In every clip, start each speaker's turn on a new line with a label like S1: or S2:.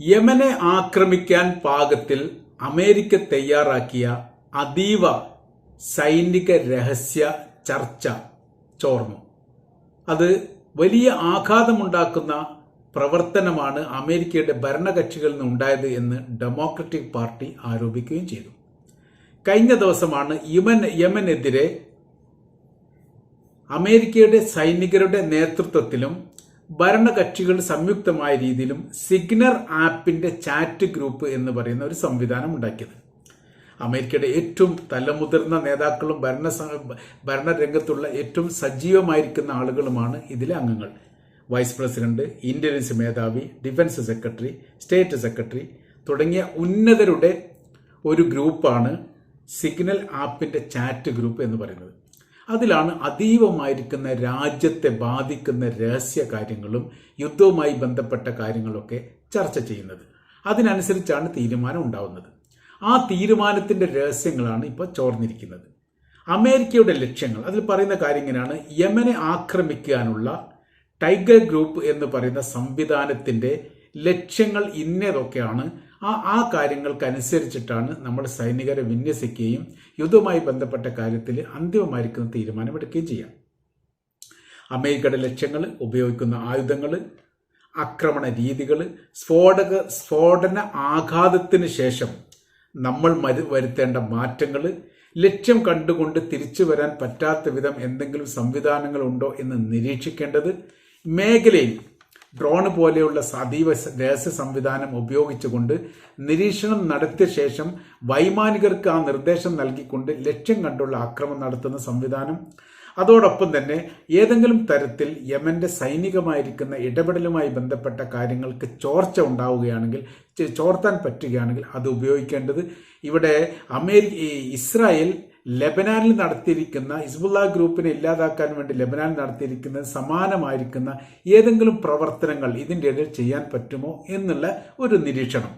S1: യമനെ ആക്രമിക്കാൻ പാകത്തിൽ അമേരിക്ക തയ്യാറാക്കിയ അതീവ സൈനിക രഹസ്യ ചർച്ച ചോർന്നു അത് വലിയ ആഘാതമുണ്ടാക്കുന്ന പ്രവർത്തനമാണ് അമേരിക്കയുടെ ഭരണകക്ഷികളിൽ നിന്നുണ്ടായത് എന്ന് ഡെമോക്രറ്റിക് പാർട്ടി ആരോപിക്കുകയും ചെയ്തു. കഴിഞ്ഞ ദിവസമാണ് യുമൻ യമനെതിരെ അമേരിക്കയുടെ സൈനികരുടെ നേതൃത്വത്തിലും ഭരണകക്ഷികൾ സംയുക്തമായ രീതിയിലും സിഗ്നർ ആപ്പിന്റെ ചാറ്റ് ഗ്രൂപ്പ് എന്ന് പറയുന്ന ഒരു സംവിധാനം ഉണ്ടാക്കിയത്. അമേരിക്കയുടെ ഏറ്റവും തലമുതിർന്ന നേതാക്കളും ഭരണ ഭരണരംഗത്തുള്ള ഏറ്റവും സജീവമായിരിക്കുന്ന ആളുകളുമാണ് ഇതിലെ അംഗങ്ങൾ. വൈസ് പ്രസിഡന്റ് ഇന്റലിജൻസ് മേധാവി ഡിഫൻസ് സെക്രട്ടറി സ്റ്റേറ്റ് സെക്രട്ടറി തുടങ്ങിയ ഉന്നതരുടെ ഒരു ഗ്രൂപ്പാണ് സിഗ്നൽ ആപ്പിന്റെ ചാറ്റ് ഗ്രൂപ്പ് എന്ന് പറയുന്നത്. അതിലാണ് അതീവമായിരിക്കുന്ന രാജ്യത്തെ ബാധിക്കുന്ന രഹസ്യ കാര്യങ്ങളും യുദ്ധവുമായി ബന്ധപ്പെട്ട കാര്യങ്ങളൊക്കെ ചർച്ച ചെയ്യുന്നത്. അതിനനുസരിച്ചാണ് തീരുമാനം ഉണ്ടാവുന്നത്. ആ തീരുമാനത്തിന്റെ രഹസ്യങ്ങളാണ് ഇപ്പോൾ ചോർന്നിരിക്കുന്നത്. അമേരിക്കയുടെ ലക്ഷ്യങ്ങൾ അതിൽ പറയുന്ന കാര്യം ഇങ്ങനെയാണ്. യമനെ ആക്രമിക്കാനുള്ള ടൈഗർ ഗ്രൂപ്പ് എന്ന് പറയുന്ന സംവിധാനത്തിന്റെ ലക്ഷ്യങ്ങൾ ഇന്നതൊക്കെയാണ് ആ ആ കാര്യങ്ങൾക്കനുസരിച്ചിട്ടാണ് നമ്മൾ സൈനികരെ വിന്യസിക്കുകയും യുദ്ധവുമായി ബന്ധപ്പെട്ട കാര്യത്തിൽ അന്തിമമായിരിക്കുന്ന തീരുമാനമെടുക്കുകയും ചെയ്യാം. അമേരിക്കയുടെ ലക്ഷ്യങ്ങൾ ഉപയോഗിക്കുന്ന ആയുധങ്ങൾ ആക്രമണ രീതികൾ സ്ഫോടക സ്ഫോടന ആഘാതത്തിന് ശേഷം നമ്മൾ മരു വരുത്തേണ്ട മാറ്റങ്ങൾ ലക്ഷ്യം കണ്ടുകൊണ്ട് തിരിച്ചു വരാൻ പറ്റാത്ത വിധം എന്തെങ്കിലും സംവിധാനങ്ങൾ ഉണ്ടോ എന്ന് നിരീക്ഷിക്കേണ്ടത് മേഖലയിൽ ഡ്രോൺ പോലെയുള്ള സതീവ രഹസ്യ സംവിധാനം ഉപയോഗിച്ചുകൊണ്ട് നിരീക്ഷണം നടത്തിയ ശേഷം വൈമാനികർക്ക് ആ നിർദ്ദേശം നൽകിക്കൊണ്ട് ലക്ഷ്യം കണ്ടുള്ള ആക്രമണം നടത്തുന്ന സംവിധാനം. അതോടൊപ്പം തന്നെ ഏതെങ്കിലും തരത്തിൽ യമന്റെ സൈനികമായിരിക്കുന്ന ഇടപെടലുമായി ബന്ധപ്പെട്ട കാര്യങ്ങൾക്ക് ചോർച്ച ഉണ്ടാവുകയാണെങ്കിൽ ചോർത്താൻ പറ്റുകയാണെങ്കിൽ അത് ഉപയോഗിക്കേണ്ടത് ഇവിടെ അമേരിക്ക ഇസ്രായേൽ ലെബനാനിൽ നടത്തിയിരിക്കുന്ന ഹിസ്ബുള്ള ഗ്രൂപ്പിനെ ഇല്ലാതാക്കാൻ വേണ്ടി ലെബനാനിൽ നടത്തിയിരിക്കുന്ന സമാനമായിരിക്കുന്ന ഏതെങ്കിലും പ്രവർത്തനങ്ങൾ ഇതിന്റെ ഇടയിൽ ചെയ്യാൻ പറ്റുമോ എന്നുള്ള ഒരു നിരീക്ഷണം.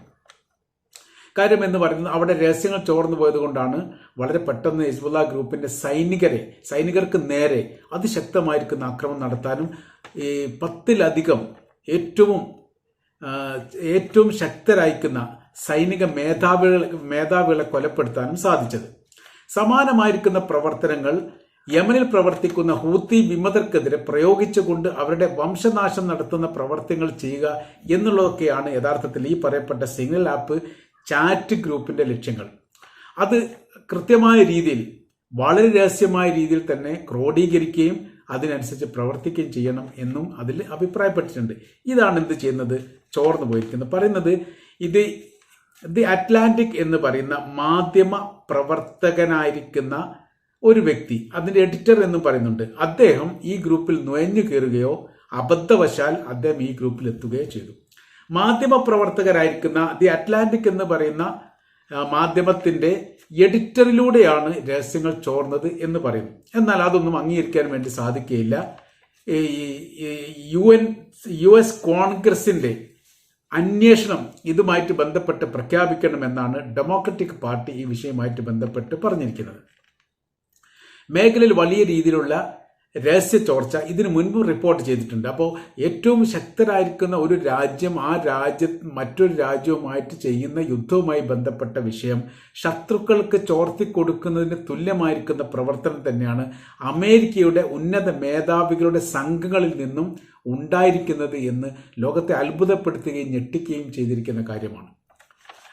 S1: കാര്യം എന്ന് പറയുന്നത് അവിടെ രഹസ്യങ്ങൾ ചോർന്നു പോയത് കൊണ്ടാണ് വളരെ പെട്ടെന്ന് ഹിസ്ബുള്ള ഗ്രൂപ്പിന്റെ സൈനികരെ സൈനികർക്ക് നേരെ അതിശക്തമായിരിക്കുന്ന ആക്രമണം നടത്താനും ഈ പത്തിലധികം ഏറ്റവും ഏറ്റവും ശക്തരായിരിക്കുന്ന സൈനിക മേധാവികളെ മേധാവികളെ കൊലപ്പെടുത്താനും സാധിച്ചത്. സമാനമായിരിക്കുന്ന പ്രവർത്തനങ്ങൾ യമനിൽ പ്രവർത്തിക്കുന്ന ഹൂത്തി വിമതർക്കെതിരെ പ്രയോഗിച്ചുകൊണ്ട് അവരുടെ വംശനാശം നടത്തുന്ന പ്രവർത്തനങ്ങൾ ചെയ്യുക എന്നുള്ളതൊക്കെയാണ് യഥാർത്ഥത്തിൽ ഈ പറയപ്പെട്ട സിഗ്നൽ ആപ്പ് ചാറ്റ് ഗ്രൂപ്പിന്റെ ലക്ഷ്യങ്ങൾ. അത് കൃത്യമായ രീതിയിൽ വളരെ രഹസ്യമായ രീതിയിൽ തന്നെ ക്രോഡീകരിക്കുകയും അതിനനുസരിച്ച് പ്രവർത്തിക്കുകയും ചെയ്യണം എന്നും അതിൽ അഭിപ്രായപ്പെട്ടിട്ടുണ്ട്. ഇതാണ് എന്ത് ചെയ്യുന്നത്? ചോർന്നു പോയിരിക്കുന്നത് പറയുന്നത് ഇത് ദി അറ്റ്ലാന്റിക് എന്ന് പറയുന്ന മാധ്യമ പ്രവർത്തകനായിരിക്കുന്ന ഒരു വ്യക്തി അതിന്റെ എഡിറ്റർ എന്നും പറയുന്നുണ്ട്. അദ്ദേഹം ഈ ഗ്രൂപ്പിൽ നുഴഞ്ഞു കയറുകയോ അബദ്ധവശാൽ അദ്ദേഹം ഈ ഗ്രൂപ്പിൽ എത്തുകയോ ചെയ്തു. മാധ്യമ പ്രവർത്തകരായിരിക്കുന്ന ദി അറ്റ്ലാന്റിക് എന്ന് പറയുന്ന മാധ്യമത്തിന്റെ എഡിറ്ററിലൂടെയാണ് രഹസ്യങ്ങൾ ചോർന്നത് എന്ന് പറയുന്നു. എന്നാൽ അതൊന്നും അംഗീകരിക്കാൻ വേണ്ടി സാധിക്കുകയില്ല. ഈ യു എൻ യു എസ് കോൺഗ്രസിന്റെ അന്വേഷണം ഇതുമായിട്ട് ബന്ധപ്പെട്ട് പ്രഖ്യാപിക്കണമെന്നാണ് ഡെമോക്രറ്റിക് പാർട്ടി ഈ വിഷയമായിട്ട് ബന്ധപ്പെട്ട് പറഞ്ഞിരിക്കുന്നത്. മേഖലയിൽ വലിയ രീതിയിലുള്ള രഹസ്യ ചോർച്ച ഇതിനു മുൻപ് റിപ്പോർട്ട് ചെയ്തിട്ടുണ്ട്. അപ്പോൾ ഏറ്റവും ശക്തരായിരിക്കുന്ന ഒരു രാജ്യം ആ രാജ്യ മറ്റൊരു രാജ്യവുമായിട്ട് ചെയ്യുന്ന യുദ്ധവുമായി ബന്ധപ്പെട്ട വിഷയം ശത്രുക്കൾക്ക് ചോർത്തി കൊടുക്കുന്നതിന് തുല്യമായിരിക്കുന്ന പ്രവർത്തനം തന്നെയാണ് അമേരിക്കയുടെ ഉന്നത മേധാവികളുടെ സംഘങ്ങളിൽ നിന്നും ഉണ്ടായിരിക്കുന്നത് എന്ന് ലോകത്തെ അത്ഭുതപ്പെടുത്തുകയും ഞെട്ടിക്കുകയും ചെയ്തിരിക്കുന്ന കാര്യമാണ്.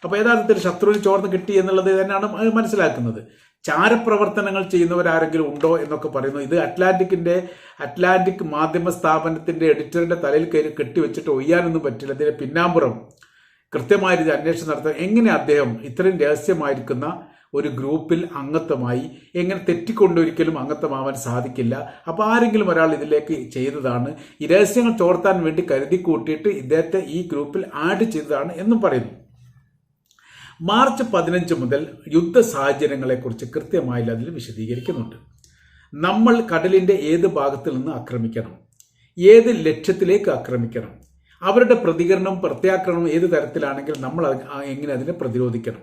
S1: അപ്പോൾ യഥാർത്ഥത്തിൽ ശത്രുവിന് ചോർന്ന് കിട്ടി എന്നുള്ളത് തന്നെയാണ് മനസ്സിലാക്കുന്നത്. ചാരപ്രവർത്തനങ്ങൾ ചെയ്യുന്നവരാരെങ്കിലും ഉണ്ടോ എന്നൊക്കെ പറയുന്നു. ഇത് അറ്റ്ലാന്റിക്കിന്റെ അറ്റ്ലാന്റിക് മാധ്യമ സ്ഥാപനത്തിന്റെ എഡിറ്ററിന്റെ തലയിൽ കയറി കെട്ടിവെച്ചിട്ട് ഒയ്യാനൊന്നും പറ്റില്ല. ഇതിന്റെ പിന്നാമ്പുറം കൃത്യമായ രീതി അന്വേഷണം നടത്താൻ എങ്ങനെ അദ്ദേഹം ഇത്രയും രഹസ്യമായിരിക്കുന്ന ഒരു ഗ്രൂപ്പിൽ അംഗത്വമായി എങ്ങനെ തെറ്റിക്കൊണ്ടൊരിക്കലും അംഗത്വമാവാൻ സാധിക്കില്ല. അപ്പോൾ ആരെങ്കിലും ഒരാൾ ഇതിലേക്ക് ചെയ്തതാണ് ഈ രഹസ്യങ്ങൾ ചോർത്താൻ വേണ്ടി കരുതി കൂട്ടിയിട്ട് ഇദ്ദേഹത്തെ ഈ ഗ്രൂപ്പിൽ ആഡ് ചെയ്തതാണ് എന്നും പറയുന്നു. മാർച്ച് പതിനഞ്ച് മുതൽ യുദ്ധ സാഹചര്യങ്ങളെക്കുറിച്ച് കൃത്യമായി അതിൽ വിശദീകരിക്കുന്നുണ്ട്. നമ്മൾ കടലിന്റെ ഏത് ഭാഗത്തിൽ നിന്ന് ആക്രമിക്കണം? ഏത് ലക്ഷ്യത്തിലേക്ക് ആക്രമിക്കണം? അവരുടെ പ്രതികരണം പ്രത്യാക്രമണം ഏത് തരത്തിലാണെങ്കിൽ നമ്മൾ എങ്ങനെ അതിനെ പ്രതിരോധിക്കണം?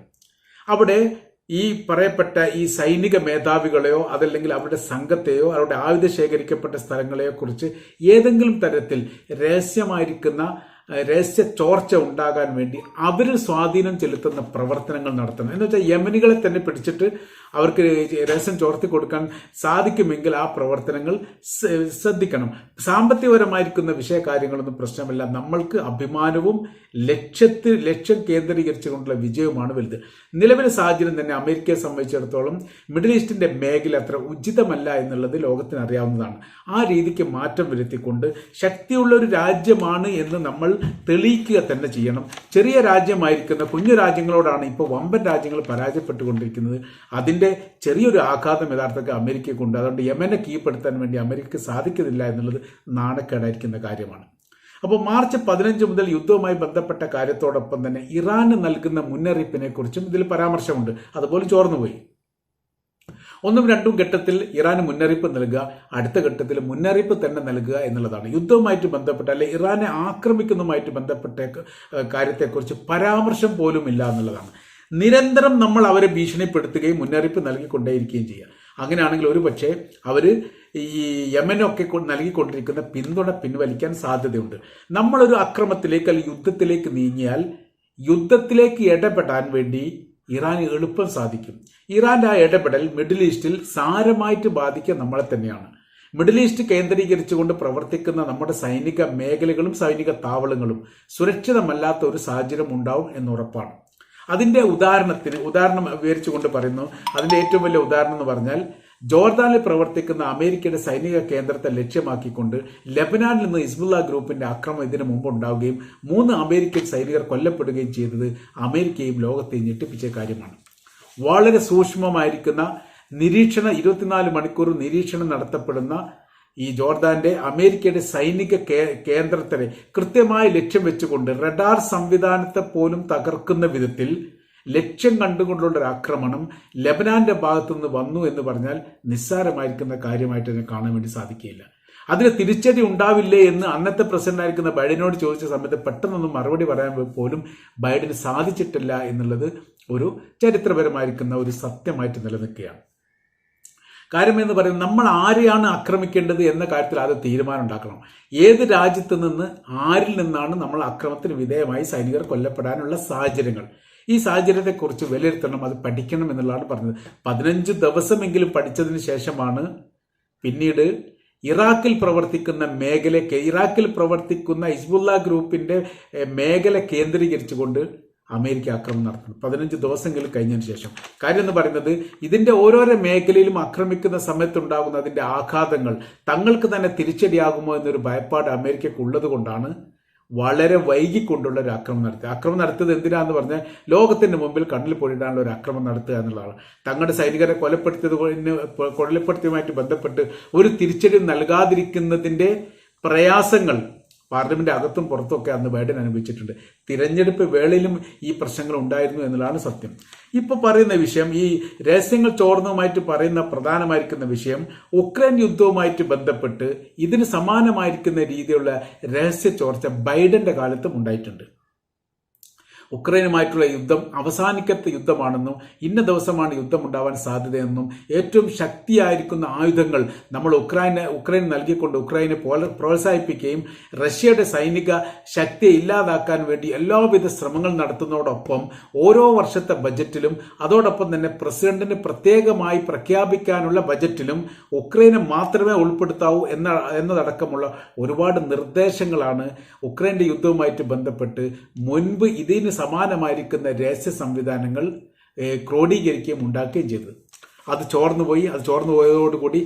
S1: അവിടെ ഈ പറയപ്പെട്ട ഈ സൈനിക മേധാവികളെയോ അതല്ലെങ്കിൽ അവരുടെ സംഘത്തെയോ അവരുടെ ആയുധ ശേഖരിക്കപ്പെട്ട സ്ഥലങ്ങളെയോ കുറിച്ച് ഏതെങ്കിലും തരത്തിൽ രഹസ്യമായിരിക്കുന്ന രഹസ്യ ചോർച്ച ഉണ്ടാകാൻ വേണ്ടി അവരിൽ സ്വാധീനം ചെലുത്തുന്ന പ്രവർത്തനങ്ങൾ നടത്തണം. എന്ന് വെച്ചാൽ യമനികളെ തന്നെ പിടിച്ചിട്ട് അവർക്ക് രഹസ്യം ചോർത്തി കൊടുക്കാൻ സാധിക്കുമെങ്കിൽ ആ പ്രവർത്തനങ്ങൾ ശ്രദ്ധിക്കണം. സാമ്പത്തികപരമായിരിക്കുന്ന വിഷയകാര്യങ്ങളൊന്നും പ്രശ്നമല്ല. നമ്മൾക്ക് അഭിമാനവും ലക്ഷ്യത്തിൽ ലക്ഷ്യം കേന്ദ്രീകരിച്ചുകൊണ്ടുള്ള വിജയവുമാണ് വലുത്. നിലവിലെ സാഹചര്യം തന്നെ അമേരിക്കയെ സംബന്ധിച്ചിടത്തോളം മിഡിൽ ഈസ്റ്റിന്റെ മേഖല അത്ര ഉചിതമല്ല എന്നുള്ളത് ലോകത്തിന് അറിയാവുന്നതാണ്. ആ രീതിക്ക് മാറ്റം വരുത്തിക്കൊണ്ട് ശക്തിയുള്ള ഒരു രാജ്യമാണ് എന്ന് നമ്മൾ തെളിയിക്കുക തന്നെ ചെയ്യണം. ചെറിയ രാജ്യമായിരിക്കുന്ന കുഞ്ഞു രാജ്യങ്ങളോടാണ് ഇപ്പോൾ വമ്പൻ രാജ്യങ്ങൾ പരാജയപ്പെട്ടുകൊണ്ടിരിക്കുന്നത്. അതിന്റെ ചെറിയൊരു ആഘാതം യഥാർത്ഥത്തിൽ അമേരിക്കയ്ക്കുണ്ട്. അതുകൊണ്ട് യമനെ കീഴ്പ്പെടുത്താൻ വേണ്ടി അമേരിക്കയ്ക്ക് സാധിക്കുന്നില്ല എന്നുള്ളത് നാണക്കേടായിരിക്കുന്ന കാര്യമാണ്. അപ്പോൾ മാർച്ച് പതിനഞ്ച് മുതൽ യുദ്ധവുമായി ബന്ധപ്പെട്ട കാര്യത്തോടൊപ്പം തന്നെ ഇറാന് നൽകുന്ന മുന്നറിയിപ്പിനെ കുറിച്ചും ഇതിൽ പരാമർശമുണ്ട്. അതുപോലെ ചോർന്നുപോയി ഒന്നും രണ്ടും ഘട്ടത്തിൽ ഇറാന് മുന്നറിയിപ്പ് നൽകുക അടുത്ത ഘട്ടത്തിൽ മുന്നറിയിപ്പ് തന്നെ നൽകുക എന്നുള്ളതാണ്. യുദ്ധവുമായിട്ട് ബന്ധപ്പെട്ട അല്ലെ ഇറാനെ ആക്രമിക്കുന്നതുമായിട്ട് ബന്ധപ്പെട്ട കാര്യത്തെക്കുറിച്ച് പരാമർശം പോലും ഇല്ല എന്നുള്ളതാണ്. നിരന്തരം നമ്മൾ അവരെ ഭീഷണിപ്പെടുത്തുകയും മുന്നറിയിപ്പ് നൽകിക്കൊണ്ടേയിരിക്കുകയും ചെയ്യുക അങ്ങനെയാണെങ്കിൽ ഒരു പക്ഷേ അവർ ഈ യമനൊക്കെ നൽകിക്കൊണ്ടിരിക്കുന്ന പിന്തുണ പിൻവലിക്കാൻ സാധ്യതയുണ്ട്. നമ്മളൊരു അക്രമത്തിലേക്ക് അല്ലെങ്കിൽ യുദ്ധത്തിലേക്ക് നീങ്ങിയാൽ യുദ്ധത്തിലേക്ക് ഇടപെടാൻ വേണ്ടി ഇറാൻ എളുപ്പം സാധിക്കും. ഇറാന്റെ ആ ഇടപെടൽ മിഡിൽ ഈസ്റ്റിൽ സാരമായിട്ട് ബാധിക്കുക നമ്മളെ തന്നെയാണ്. മിഡിൽ ഈസ്റ്റ് കേന്ദ്രീകരിച്ചുകൊണ്ട് പ്രവർത്തിക്കുന്ന നമ്മുടെ സൈനിക മേഖലകളും സൈനിക താവളങ്ങളും സുരക്ഷിതമല്ലാത്ത ഒരു സാഹചര്യം ഉണ്ടാവും എന്നുറപ്പാണ് അതിന്റെ ഉദാഹരണത്തിന് ഉദാഹരണം വിവരിച്ചുകൊണ്ട് പറയുന്നു. അതിന്റെ ഏറ്റവും വലിയ ഉദാഹരണം എന്ന് പറഞ്ഞാൽ ജോർദാനിൽ പ്രവർത്തിക്കുന്ന അമേരിക്കയുടെ സൈനിക കേന്ദ്രത്തെ ലക്ഷ്യമാക്കിക്കൊണ്ട് ലബനാനിൽ നിന്ന് ഇസ്മുല്ല ഗ്രൂപ്പിന്റെ ആക്രമണം ഇതിനു മുമ്പ് ഉണ്ടാവുകയും മൂന്ന് അമേരിക്കൻ സൈനികർ കൊല്ലപ്പെടുകയും ചെയ്തത് അമേരിക്കയും ലോകത്തെയും ഞെട്ടിപ്പിച്ച കാര്യമാണ്. വളരെ സൂക്ഷ്മമായിരിക്കുന്ന നിരീക്ഷണ ഇരുപത്തിനാല് മണിക്കൂർ നിരീക്ഷണം നടത്തപ്പെടുന്ന ഈ ജോർദാന്റെ അമേരിക്കയുടെ സൈനിക കേന്ദ്രത്തിനെ കൃത്യമായി ലക്ഷ്യം വെച്ചുകൊണ്ട് റഡാർ സംവിധാനത്തെ പോലും തകർക്കുന്ന വിധത്തിൽ ലക്ഷ്യം കണ്ടുകൊണ്ടുള്ള ഒരു ആക്രമണം ലബനാന്റെ ഭാഗത്തുനിന്ന് വന്നു എന്ന് പറഞ്ഞാൽ നിസ്സാരമായിരിക്കുന്ന കാര്യമായിട്ട് തന്നെ കാണാൻ വേണ്ടി സാധിക്കുകയില്ല. അതിന് തിരിച്ചടി ഉണ്ടാവില്ലേ എന്ന് അന്നത്തെ പ്രസിഡന്റ് ആയിരിക്കുന്ന ബൈഡനോട് ചോദിച്ച സമയത്ത് പെട്ടെന്നൊന്നും മറുപടി പറയാൻ പോലും ബൈഡന് സാധിച്ചിട്ടില്ല എന്നുള്ളത് ഒരു ചരിത്രപരമായിരിക്കുന്ന ഒരു സത്യമായിട്ട് നിലനിൽക്കുകയാണ്. കാര്യം എന്ന് പറയുന്നത് നമ്മൾ ആരെയാണ് ആക്രമിക്കേണ്ടത് എന്ന കാര്യത്തിൽ ആദ്യം തീരുമാനം ഉണ്ടാക്കണം. ഏത് രാജ്യത്ത് നിന്ന് ആരിൽ നിന്നാണ് നമ്മൾ അക്രമത്തിന് വിധേയമായി സൈനികർ കൊല്ലപ്പെടാനുള്ള സാഹചര്യങ്ങൾ? ഈ സാഹചര്യത്തെക്കുറിച്ച് വിലയിരുത്തണം അത് പഠിക്കണം എന്നുള്ളതാണ് പറഞ്ഞത്. പതിനഞ്ച് ദിവസമെങ്കിലും പഠിച്ചതിന് ശേഷമാണ് പിന്നീട് ഇറാഖിൽ പ്രവർത്തിക്കുന്ന മേഖല ഇറാഖിൽ പ്രവർത്തിക്കുന്ന ഹിസ്ബുല്ല ഗ്രൂപ്പിന്റെ മേഖല കേന്ദ്രീകരിച്ചുകൊണ്ട് അമേരിക്ക ആക്രമണം നടത്തുന്നത് പതിനഞ്ച് ദിവസങ്ങൾ കഴിഞ്ഞതിന് ശേഷം. കാര്യം എന്ന് പറയുന്നത് ഇതിന്റെ ഓരോരോ മേഖലയിലും ആക്രമിക്കുന്ന സമയത്തുണ്ടാകുന്ന അതിന്റെ ആഘാതങ്ങൾ തങ്ങൾക്ക് തന്നെ തിരിച്ചടിയാകുമോ എന്നൊരു ഭയപ്പാട് അമേരിക്കക്ക് ഉള്ളത് കൊണ്ടാണ് വളരെ വൈകിക്കൊണ്ടുള്ള ഒരു ആക്രമണം നടത്തുക ആക്രമണം നടത്തിയത് എന്തിനാന്ന് പറഞ്ഞാൽ ലോകത്തിന്റെ മുമ്പിൽ കണ്ണിൽ പൊഴിടാനുള്ള ഒരു ആക്രമണം നടത്തുക എന്നുള്ളതാണ്. തങ്ങളുടെ സൈനികരെ കൊലപ്പെടുത്തിയത് കൊലപ്പെടുത്തിയതുമായിട്ട് ബന്ധപ്പെട്ട് ഒരു തിരിച്ചടി നൽകാതിരിക്കുന്നതിന്റെ പ്രയാസങ്ങൾ പാർലമെന്റ് അകത്തും പുറത്തുമൊക്കെ അന്ന് ബൈഡൻ അനുഭവിച്ചിട്ടുണ്ട്. തിരഞ്ഞെടുപ്പ് വേളയിലും ഈ പ്രശ്നങ്ങൾ ഉണ്ടായിരുന്നു എന്നുള്ളതാണ് സത്യം. ഇപ്പൊ പറയുന്ന വിഷയം ഈ രഹസ്യങ്ങൾ ചോർന്നതുമായിട്ട് പറയുന്ന പ്രധാനമായിരിക്കുന്ന വിഷയം ഉക്രൈൻ യുദ്ധവുമായിട്ട് ബന്ധപ്പെട്ട് ഇതിന് സമാനമായിരിക്കുന്ന രീതിയിലുള്ള രഹസ്യ ചോർച്ച ബൈഡന്റെ കാലത്തും ഉണ്ടായിട്ടുണ്ട്. ഉക്രൈനുമായിട്ടുള്ള യുദ്ധം അവസാനിക്കത്ത യുദ്ധമാണെന്നും ഇന്ന ദിവസമാണ് യുദ്ധം ഉണ്ടാവാൻ സാധ്യതയെന്നും ഏറ്റവും ശക്തിയായിരിക്കുന്ന ആയുധങ്ങൾ നമ്മൾ ഉക്രൈന് ഉക്രൈൻ നൽകിക്കൊണ്ട് ഉക്രൈനെ പ്രോത്സാഹിപ്പിക്കുകയും റഷ്യയുടെ സൈനിക ശക്തിയെ ഇല്ലാതാക്കാൻ വേണ്ടി എല്ലാവിധ ശ്രമങ്ങൾ നടത്തുന്നതോടൊപ്പം ഓരോ വർഷത്തെ ബജറ്റിലും അതോടൊപ്പം തന്നെ പ്രസിഡന്റിന് പ്രത്യേകമായി പ്രഖ്യാപിക്കാനുള്ള ബജറ്റിലും ഉക്രൈനെ മാത്രമേ ഉൾപ്പെടുത്താവൂ എന്ന എന്നതടക്കമുള്ള ഒരുപാട് നിർദ്ദേശങ്ങളാണ് ഉക്രൈന്റെ യുദ്ധവുമായിട്ട് ബന്ധപ്പെട്ട് മുൻപ് ഇതിന് സമാനമായിരിക്കുന്ന രഹസ്യ സംവിധാനങ്ങൾ ക്രോഡീകരിക്കുകയും ഉണ്ടാക്കുകയും ചെയ്തത്. അത് ചോർന്നു പോയി അത് ചോർന്നു പോയതോടുകൂടി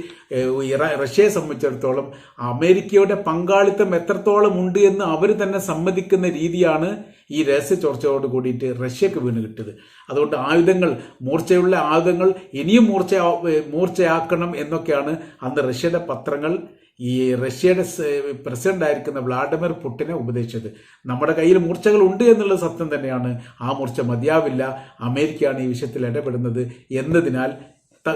S1: റഷ്യയെ സംബന്ധിച്ചിടത്തോളം അമേരിക്കയുടെ പങ്കാളിത്തം എത്രത്തോളം ഉണ്ട് എന്ന് അവർ തന്നെ സമ്മതിക്കുന്ന രീതിയാണ് ഈ രഹസ്യ ചോർച്ചയോട് കൂടിയിട്ട് റഷ്യക്ക് വീണ് കിട്ടിയത്. അതുകൊണ്ട് ആയുധങ്ങൾ മൂർച്ചയുള്ള ആയുധങ്ങൾ ഇനിയും മൂർച്ച മൂർച്ചയാക്കണം എന്നൊക്കെയാണ് അന്ന് റഷ്യയുടെ പത്രങ്ങൾ ഈ റഷ്യയുടെ പ്രസിഡന്റ് ആയിരിക്കുന്ന വ്ളാഡിമിർ പുട്ടിനെ ഉപദേശിച്ചത്. നമ്മുടെ കയ്യിൽ മൂർച്ചകൾ ഉണ്ട് എന്നുള്ളത് സത്യം തന്നെയാണ്. ആ മൂർച്ച മതിയാവില്ല. അമേരിക്കയാണ് ഈ വിഷയത്തിൽ ഇടപെടുന്നത് എന്നതിനാൽ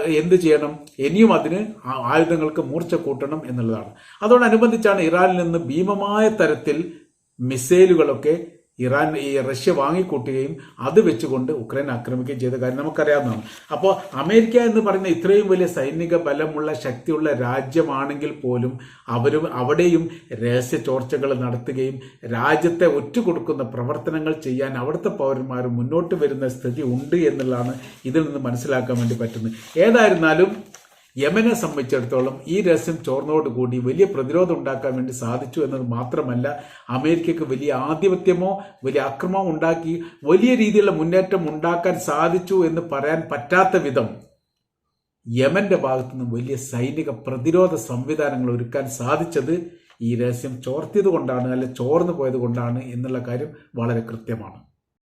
S1: എന്ത് ചെയ്യണം? ഇനിയും അതിന് ആയുധങ്ങൾക്ക് മൂർച്ച കൂട്ടണം എന്നുള്ളതാണ്. അതോടനുബന്ധിച്ചാണ് ഇറാനിൽ നിന്ന് ഭീമമായ തരത്തിൽ മിസൈലുകളൊക്കെ ഇറാൻ ഈ റഷ്യ വാങ്ങിക്കൂട്ടുകയും അത് വെച്ചുകൊണ്ട് ഉക്രൈൻ ആക്രമിക്കുകയും ചെയ്ത കാര്യം നമുക്കറിയാവുന്നതാണ്. അപ്പോൾ അമേരിക്ക എന്ന് പറയുന്ന ഇത്രയും വലിയ സൈനിക ബലമുള്ള ശക്തിയുള്ള രാജ്യമാണെങ്കിൽ പോലും അവരും അവിടെയും രഹസ്യ ചോർച്ചകൾ നടത്തുകയും രാജ്യത്തെ ഒറ്റുകൊടുക്കുന്ന പ്രവർത്തനങ്ങൾ ചെയ്യാൻ അവിടുത്തെ പൗരന്മാർ മുന്നോട്ട് വരുന്ന സ്ഥിതി ഉണ്ട് എന്നുള്ളതാണ് ഇതിൽ നിന്ന് മനസ്സിലാക്കാൻ വേണ്ടി പറ്റുന്നത്. ഏതായിരുന്നാലും യമനെ സംബന്ധിച്ചിടത്തോളം ഈ രഹസ്യം ചോർന്നതോടുകൂടി വലിയ പ്രതിരോധം ഉണ്ടാക്കാൻ വേണ്ടി സാധിച്ചു എന്നത് മാത്രമല്ല അമേരിക്കക്ക് വലിയ ആധിപത്യമോ വലിയ അക്രമമോ ഉണ്ടാക്കി വലിയ രീതിയിലുള്ള മുന്നേറ്റം ഉണ്ടാക്കാൻ സാധിച്ചു എന്ന് പറയാൻ പറ്റാത്ത വിധം യമന്റെ ഭാഗത്തു നിന്ന് വലിയ സൈനിക പ്രതിരോധ സംവിധാനങ്ങൾ ഒരുക്കാൻ സാധിച്ചത് ഈ രഹസ്യം ചോർത്തിയത് കൊണ്ടാണ് അല്ലെ ചോർന്നു പോയത് കൊണ്ടാണ് എന്നുള്ള കാര്യം വളരെ കൃത്യമാണ്.